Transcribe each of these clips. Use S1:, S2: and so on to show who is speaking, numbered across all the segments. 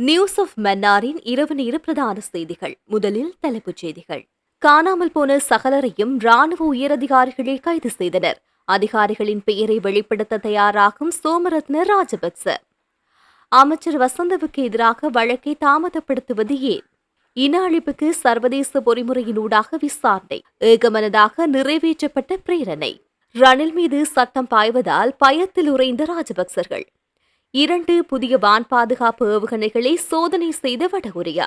S1: News of மன்னாரின் இரவு நேர பிரதான செய்திகள். முதலில் தலைப்புச் செய்திகள். காணாமல் போன சகலரையும் ராணுவ உயரதிகாரிகளே கைது செய்தனர். அதிகாரிகளின் பெயரை வெளிப்படுத்த தயாராகும் சோமரத்ன ராஜபக்ச. அமைச்சர் வசந்தவுக்கு எதிராக வழக்கை தாமதப்படுத்துவது ஏன்? இன அழிப்புக்கு சர்வதேச பொறிமுறையினூடாக விசாரணை. ஏகமனதாக நிறைவேற்றப்பட்ட பிரேரணை. ரணில் மீது சட்டம் பாய்வதால் பயத்தில் உறைந்த ராஜபக்சர்கள். இரண்டு புதிய வான் பாதுகாப்பு ஏவுகணைகளை சோதனை செய்த வடகொரியா.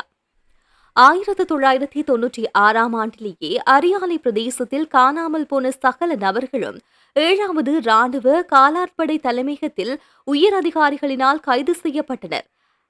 S1: ஆயிரத்து தொள்ளாயிரத்தி தொன்னூற்றி ஆறாம் ஆண்டிலேயே அரியாலை பிரதேசத்தில் காணாமல் போன சகல நபர்களும் ஏழாவது ராணுவ காலாட்படை தலைமையகத்தில் உயர் அதிகாரிகளினால் கைது செய்யப்பட்டனர்.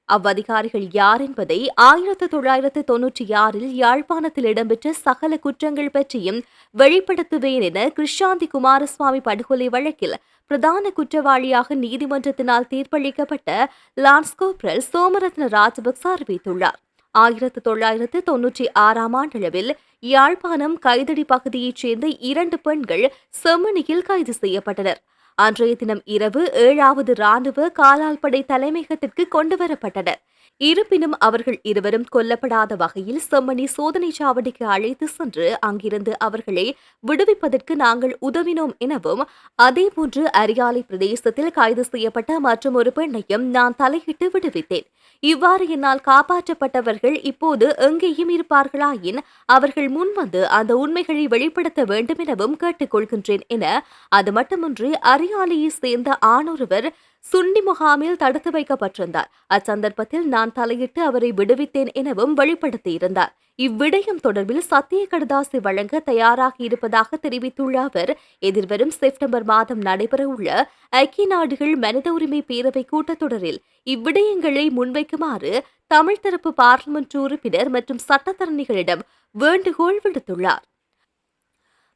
S1: அவ்வதிகாரிகள் யார் என்பதை ஆயிரத்து தொள்ளாயிரத்து தொன்னூற்றி ஆறில் யாழ்ப்பாணத்தில் இடம்பெற்ற சகல குற்றங்கள் பற்றியும் வெளிப்படுத்துவேன் என கிருஷாந்தி குமாரசுவாமி படுகொலை வழக்கில் பிரதான குற்றவாளியாக நீதிமன்றத்தினால் தீர்ப்பளிக்கப்பட்ட லான்ஸ் கோப்ரல் சோமரத்ன ராஜபக்ச அறிவித்துள்ளார். ஆயிரத்து தொள்ளாயிரத்து தொன்னூற்றி ஆறாம் ஆண்டளவில் யாழ்ப்பாணம் கைதடி பகுதியைச் சேர்ந்த இரண்டு பெண்கள் செம்மணியில் கைது செய்யப்பட்டனர். அன்றைய தினம் இரவு ஏழாவது ராணுவ காலாள்படை தலைமையகத்திற்கு கொண்டுவரப்பட்டனர் இருப்பினும் அவர்கள் இருவரும் கொல்லப்படாத வகையில் செம்மணி சோதனை சாவடிக்கு அழைத்து சென்று அங்கிருந்து அவர்களை விடுவிப்பதற்கு நாங்கள் உதவினோம் எனவும் அதேபோன்று அரியாலை பிரதேசத்தில் கைது செய்யப்பட்ட மற்றும் ஒரு பெண்ணையும் நான் தலையிட்டு விடுவித்தேன். இவ்வாறு என்னால் காப்பாற்றப்பட்டவர்கள் இப்போது எங்கேயும் இருப்பார்களாயின் அவர்கள் முன்வந்து அந்த உண்மைகளை வெளிப்படுத்த வேண்டும் எனவும் கேட்டுக்கொள்கின்றேன் என அது மட்டுமின்றி அரியாலையை சேர்ந்த ஆணொருவர் சுண்டி முகாமில் தடுத்து வைக்கப்பட்டிருந்தார். அச்சந்தர்ப்பத்தில் நான் தலையிட்டு அவரை விடுவித்தேன் எனவும் வெளிப்படுத்தியிருந்தார். இவ்விடயம் தொடர்பில் சத்திய கடதாசி வழங்க தயாராக இருப்பதாக தெரிவித்துள்ள அவர் எதிர்வரும் செப்டம்பர் மாதம் நடைபெறவுள்ள ஐக்கிய நாடுகள் மனித உரிமை பேரவை கூட்டத்தொடரில் இவ்விடயங்களை முன்வைக்குமாறு தமிழ் தரப்பு பார்லிமெண்ட் உறுப்பினர் மற்றும் சட்டத்தரணிகளிடம் வேண்டுகோள் விடுத்துள்ளார்.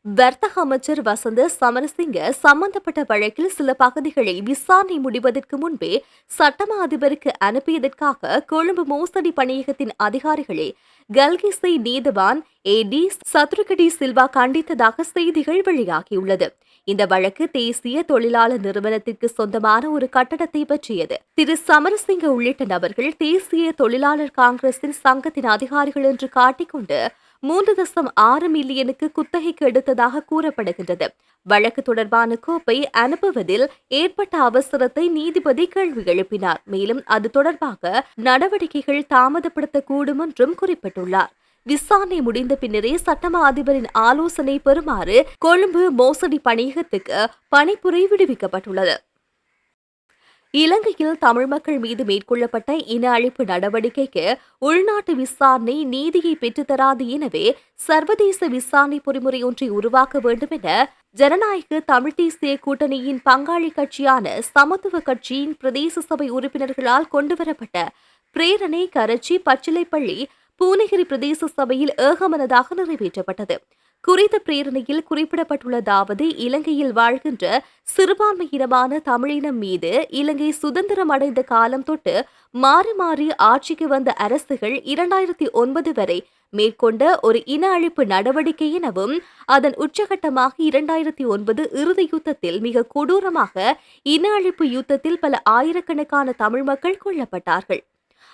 S1: வர்த்தக அமைச்சர் வசந்த சமரசிங்க சம்பந்தப்பட்ட வழக்கில் சில பகுதிகளை விசாரணை முடிவதற்கு முன்பே சட்டமா அதிபருக்கு அனுப்பியதற்காக கொழும்பு மோசடி பணியகத்தின் அதிகாரிகளை கல்கிசை நீதவான் ஏ டி சத்ருகடி சில்வா கண்டித்ததாக செய்திகள் வெளியாகியுள்ளது. இந்த வழக்கு தேசிய தொழிலாளர் நிறுவனத்திற்கு சொந்தமான ஒரு கட்டடத்தை பற்றியது. திரு சமரசிங்க உள்ளிட்ட நபர்கள் தேசிய தொழிலாளர் காங்கிரசின் சங்கத்தின் அதிகாரிகள் என்று காட்டிக்கொண்டு மூன்று தசம் ஆறு மில்லியனுக்கு குத்தகைக்கு எடுத்ததாக கூறப்படுகின்றது. வழக்கு தொடர்பான கோப்பை அனுப்புவதில் ஏற்பட்ட அவசரத்தை நீதிபதி கேள்வி எழுப்பினார். மேலும் அது தொடர்பாக நடவடிக்கைகள் தாமதப்படுத்தக்கூடும் என்றும் குறிப்பிட்டுள்ளார். விசாரணை முடிந்த பின்னரே சட்டமா அதிபரின் ஆலோசனை பெறுமாறு கொழும்பு மோசடி பணியகத்துக்கு பணிப்புரை விடுவிக்கப்பட்டுள்ளது. இலங்கையில் தமிழ் மக்கள் மீது மேற்கொள்ளப்பட்ட இன அழிப்பு நடவடிக்கைக்கு உள்நாட்டு விசாரணை நீதியை பெற்றுத்தராது எனவே சர்வதேச விசாரணை பொறிமுறை ஒன்றை உருவாக்க வேண்டும் என ஜனநாயக தமிழ் தேசிய கூட்டணியின் பங்காளி கட்சியான சமத்துவ கட்சியின் பிரதேச சபை உறுப்பினர்களால் கொண்டுவரப்பட்ட பிரேரணை கரச்சி பச்சிலைப்பள்ளி பூனகிரி பிரதேச சபையில் ஏகமனதாக நிறைவேற்றப்பட்டது. குறித்த பிரேரணையில் குறிப்பிடப்பட்டுள்ளதாவது இலங்கையில் வாழ்கின்ற சிறுபான்மையினமான தமிழினம் மீது இலங்கை சுதந்திரம் அடைந்த காலம் தொட்டு மாறி மாறி ஆட்சிக்கு வந்த அரசுகள் இரண்டாயிரத்தி ஒன்பது வரை மேற்கொண்ட ஒரு இன அழிப்பு நடவடிக்கை எனவும் அதன் உச்சகட்டமாக இரண்டாயிரத்தி ஒன்பது இறுதி யுத்தத்தில் மிக கொடூரமாக இன அழிப்பு யுத்தத்தில் பல ஆயிரக்கணக்கான தமிழ் மக்கள் கொல்லப்பட்டார்கள்.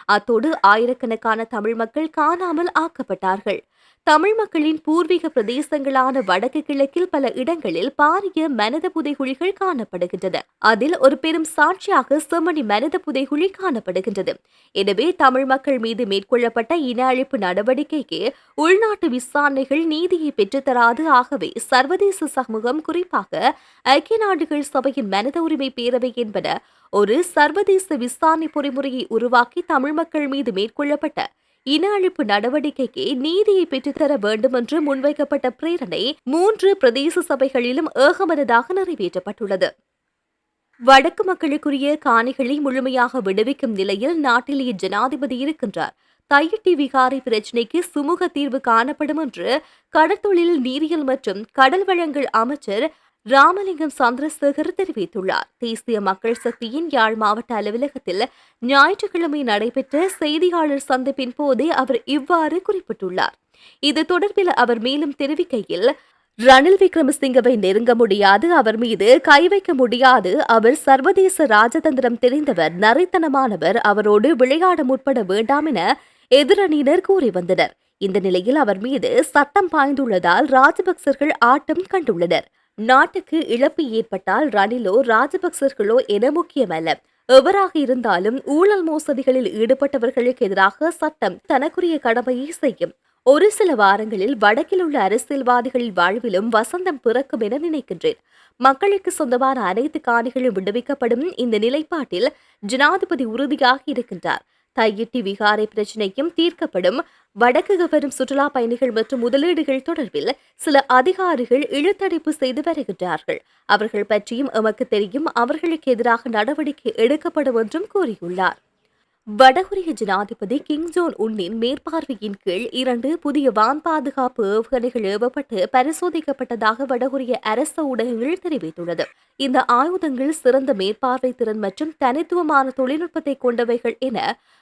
S1: அத்தோடு ஆயிரக்கணக்கான தமிழ் மக்கள் காணாமல் ஆக்கப்பட்டார்கள். தமிழ் மக்களின் பூர்வீக பிரதேசங்களான வடக்கு கிழக்கில் பல இடங்களில் பாரிய மனித புதைகுழிகள் காணப்படுகின்றன. அதில் ஒரு பெரும் சாட்சியாக செம்மணி மனித புதைகுழி காணப்படுகின்றது. எனவே தமிழ் மக்கள் மீது மேற்கொள்ளப்பட்ட இன அழிப்பு நடவடிக்கைக்கு உள்நாட்டு விசாரணைகள் நீதியை பெற்றுத்தராது ஆகவே சர்வதேச சமூகம் குறிப்பாக ஐக்கிய நாடுகள் சபையின் மனித உரிமை பேரவை என்பன ஒரு சர்வதேச விசாரணை பொறிமுறையை உருவாக்கி தமிழ் தமிழ் மக்கள் மீது மேற்கொள்ளப்பட்ட இன அழிப்பு நடவடிக்கைக்கு நீதியை பெற்றுத்தர வேண்டும் என்று முன்வைக்கப்பட்ட பிரேரணை மூன்று பிரதேச சபைகளிலும் ஏகமனதாக நிறைவேற்றப்பட்டுள்ளது. வடக்கு மக்களுக்குரிய காணிகளை முழுமையாக விடுவிக்கும் நிலையில் நாட்டிலேயே ஜனாதிபதி இருக்கின்றார். தையிட்டி விகாரை பிரச்சினைக்கு சுமூக தீர்வு காணப்படும் என்று கடற்தொழில் நீரியல் மற்றும் கடல் வளங்கள் அமைச்சர் ராமலிங்கம் சந்திரசேகர் தெரிவித்துள்ளார். தேசிய மக்கள் சக்தியின் யாழ் மாவட்ட அலுவலகத்தில் ஞாயிற்றுக்கிழமை நடைபெற்ற செய்தியாளர் சந்திப்பின் போதே அவர் இவ்வாறு குறிப்பிட்டுள்ளார். இது தொடர்பில் அவர் மேலும் தெரிவிக்கையில் ரணில் விக்ரமசிங்கவை நெருங்க முடியாது அவர் மீது கை வைக்க முடியாது அவர் சர்வதேச ராஜதந்திரம் தெரிந்தவர் நரித்தனமானவர் அவரோடு விளையாட முற்பட வேண்டாம் என எதிரணியினர் கூறி வந்தனர். இந்த நிலையில் அவர் மீது சட்டம் பாய்ந்துள்ளதால் ராஜபக்சர்கள் ஆட்டம் கண்டுள்ளனர். நாட்டுக்கு இழப்பு ஏற்பட்டால் ரணிலோ ராஜபக்சர்களோ என முக்கியமல்ல. எவராக இருந்தாலும் ஊழல் மோசடிகளில் ஈடுபட்டவர்களுக்கு எதிராக சட்டம் தனக்குரிய கடமையை செய்யும். ஒரு சில வாரங்களில் வடக்கில் உள்ள அரசியல்வாதிகளின் வாழ்விலும் வசந்தம் பிறக்கும் என நினைக்கின்றேன். மக்களுக்கு சொந்தமான அனைத்து காணிகளும் விடுவிக்கப்படும் இந்த நிலைப்பாட்டில் ஜனாதிபதி உறுதியாக இருக்கின்றார். தையிட்டி விகாரை பிரச்சினையும் தீர்க்கப்படும். வடக்கு வரும் சுற்றுலா பயணிகள் மற்றும் முதலீடுகள் தொடர்பில் சில அதிகாரிகள் இழுத்தடைப்பு செய்து வருகின்றார்கள். அவர்கள் பற்றியும் எமக்கு தெரியும் அவர்களுக்கு எதிராக நடவடிக்கை எடுக்கப்படும் என்றும் கூறியுள்ளார். வடகொரிய ஜனாதிபதி கிங் ஜோன் உன்னின் மேற்பார்வையின் கீழ் இரண்டு புதிய வான் பாதுகாப்பு ஏவுகணைகள் ஏவப்பட்டு பரிசோதிக்கப்பட்டதாக வடகொரிய அரச ஊடகங்கள் தெரிவித்துள்ளது. இந்த ஆயுதங்கள் சிறந்த மேற்பார்வை திறன் மற்றும் தனித்துவமான தொழில்நுட்பத்தை கொண்டவைகள் என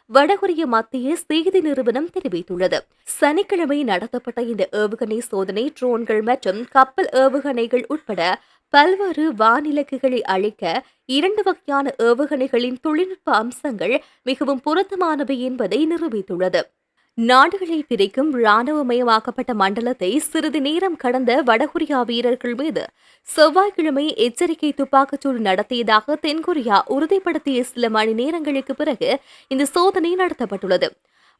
S1: வடகொரிய மத்திய செய்தி நிறுவனம் தெரிவித்துள்ளது. சனிக்கிழமை நடத்தப்பட்ட இந்த ஏவுகணை சோதனை ட்ரோன்கள் மற்றும் கப்பல் ஏவுகணைகள் உட்பட பல்வேறு வானிலக்குகளை அழிக்க இரண்டு வகையான ஏவுகணைகளின் தொழில்நுட்ப அம்சங்கள் மிகவும் பொருத்தமானவை என்பதை நிரூபித்துள்ளது. நாடுகளை பிரிக்கும் இராணுவமயமாக்கப்பட்ட மண்டலத்தை சிறிது நேரம் கடந்த வடகொரியா வீரர்கள் மீது செவ்வாய்க்கிழமை எச்சரிக்கை துப்பாக்கிச்சூடு நடத்தியதாக தென்கொரியா உறுதிப்படுத்திய சில மணி நேரங்களுக்கு பிறகு இந்த சோதனை நடத்தப்பட்டுள்ளது.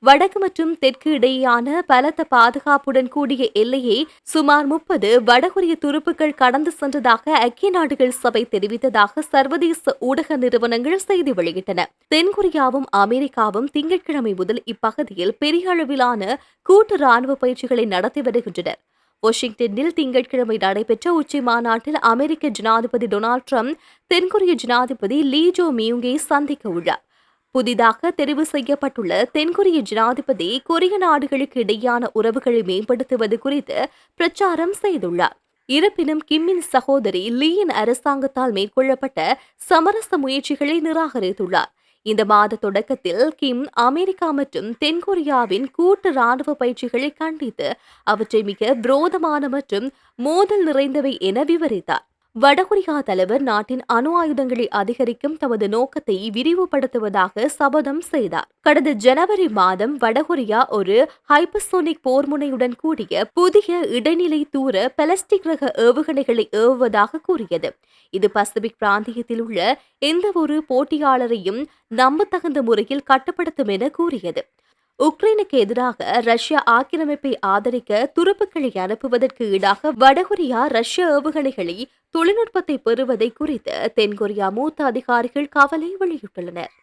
S1: வடக்கு மற்றும் தெற்கு இடையேயான பலத்த பாதுகாப்புடன் கூடிய எல்லையை சுமார் முப்பது வடகொரிய துருப்புகள் கடந்து சென்றதாக ஐக்கிய நாடுகள் சபை தெரிவித்ததாக சர்வதேச ஊடக நிறுவனங்கள் செய்தி வெளியிட்டன. தென்கொரியாவும் அமெரிக்காவும் திங்கட்கிழமை முதல் இப்பகுதியில் பெரிய அளவிலான கூட்டு ராணுவ பயிற்சிகளை நடத்தி வருகின்றனர். வாஷிங்டனில் திங்கட்கிழமை நடைபெற்ற உச்சி மாநாட்டில் அமெரிக்க ஜனாதிபதி டொனால்ட் ட்ரம்ப் தென்கொரிய ஜனாதிபதி லீ ஜோ மியூங்கை சந்திக்க உள்ளார். புதிதாக தெரிவு செய்யப்பட்டுள்ள தென்கொரிய ஜனாதிபதி கொரிய நாடுகளுக்கு இடையான உறவுகளை மேம்படுத்துவது குறித்து பிரச்சாரம் செய்துள்ளார். இருப்பினும் கிம்மின் சகோதரி லீயின் அரசாங்கத்தால் மேற்கொள்ளப்பட்ட சமரச முயற்சிகளை நிராகரித்துள்ளார். இந்த மாத தொடக்கத்தில் கிம் அமெரிக்கா மற்றும் தென்கொரியாவின் கூட்டு ராணுவ பயிற்சிகளை கண்டித்து அவற்றை மிக விரோதமான மற்றும் மோதல் நிறைந்தவை என விவரித்தார். வடகொரியா தலைவர் நாட்டின் அணு ஆயுதங்களை அதிகரிக்கும் தமது நோக்கத்தை விரிவுபடுத்துவதாக சபதம் செய்தார். கடந்த ஜனவரி மாதம் வடகொரியா ஒரு ஹைப்பர்சோனிக் போர்முனையுடன் கூடிய புதிய இடைநிலை தூர பெலஸ்டிக் ரக ஏவுகணைகளை ஏவுவதாக கூறியது. இது பசிபிக் பிராந்தியத்தில் உள்ள எந்த ஒரு போட்டியாளரையும் நம்பத்தகுந்த முறையில் கட்டுப்படுத்தும் என கூறியது. உக்ரைனுக்கு எதிராக ரஷ்யா ஆக்கிரமிப்பை ஆதரிக்க துருப்புக்களை அனுப்புவதற்கு ஈடாக வடகொரியா ரஷ்ய ஏவுகணைகளை தொழில்நுட்பத்தை பெறுவதை குறித்து தென்கொரியா மூத்த அதிகாரிகள் கவலை வெளியிட்டுள்ளனர்.